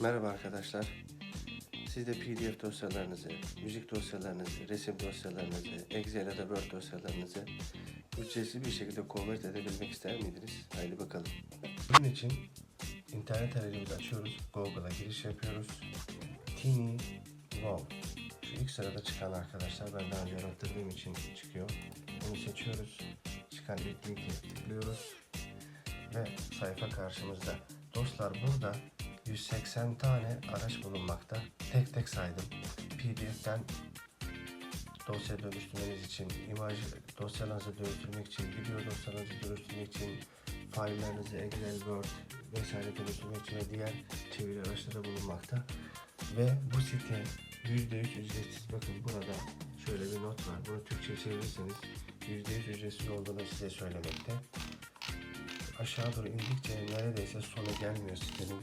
Merhaba arkadaşlar. Siz de PDF dosyalarınızı, müzik dosyalarınızı, resim dosyalarınızı, Excel ya da Word dosyalarınızı ücretsiz bir şekilde konvert edebilmek ister miydiniz? Haydi bakalım. Bunun için internet arayüzümüzü açıyoruz. Google'a giriş yapıyoruz. Tiny Wow. Şu ilk sırada çıkan arkadaşlar ben daha önce arattırdığım için çıkıyor. Bunu seçiyoruz. Çıkan ilk linki tıklıyoruz ve sayfa karşımızda. Dostlar burada 180 tane araç bulunmakta. Tek tek saydım. PDF'den dosya dönüştürmeniz için, imaj dosyalarınızı dönüştürmek için, video dosyalarınızı dönüştürmek için, faillerinizi Excel, Word vesaire dönüştürmek için ve diğer çeviri araçları bulunmakta. Ve bu site %100 ücretsiz. Bakın burada şöyle bir not var. Bunu Türkçe çevirirseniz %100 ücretsiz olduğunu size söylemekte aşağı doğru indikçe neredeyse sonu gelmiyor sitenin.